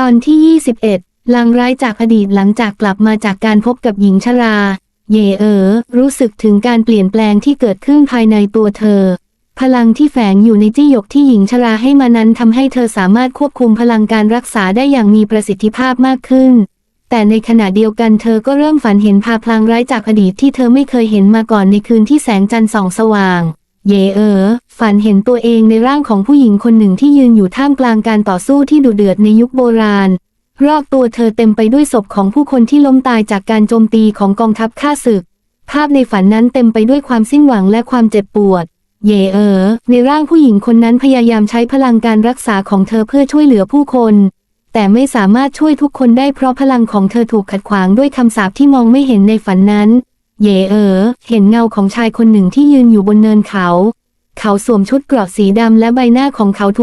ตอนที่ 21 ลางร้ายจากอดีตหลังจากกลับมาจากการพบกับหญิงชรา เยเออ รู้สึกถึงการเปลี่ยนแปลงที่เกิดขึ้นภายในตัวเธอ พลังที่แฝงอยู่ในจี้หยกที่หญิงชราให้มานั้นทำให้เธอสามารถควบคุมพลังการรักษาได้อย่างมีประสิทธิภาพมากขึ้น แต่ในขณะเดียวกันเธอก็เริ่มฝันเห็นภาพลางร้ายจากอดีตที่เธอไม่เคยเห็นมาก่อนในคืนที่แสงจันทร์ส่องสว่าง เยเออ ฝันเห็นตัวเองในร่างของผู้หญิงคนหนึ่งที่ยืนอยู่ท่ามกลางการต่อสู้ที่ดุเดือดในยุคโบราณ รอบตัวเธอเต็มไปด้วยศพของผู้คนที่ล้มตายจากการโจมตีของกองทัพข้าศึก ภาพในฝันนั้นเต็มไปด้วยความสิ้นหวังและความเจ็บปวด เยเออ ในร่างผู้หญิงคนนั้นพยายามใช้พลังการรักษาของเธอเพื่อช่วยเหลือผู้คน แต่ไม่สามารถช่วยทุกคนได้เพราะพลังของเธอถูกขัดขวางด้วยคำสาปที่มองไม่เห็นในฝันนั้น เยเออ เห็นเงาของชายคนหนึ่งที่ยืนอยู่บนเนินเขา เขาสวมชุดเกราะสีดำและใบหน้าของเขาถูก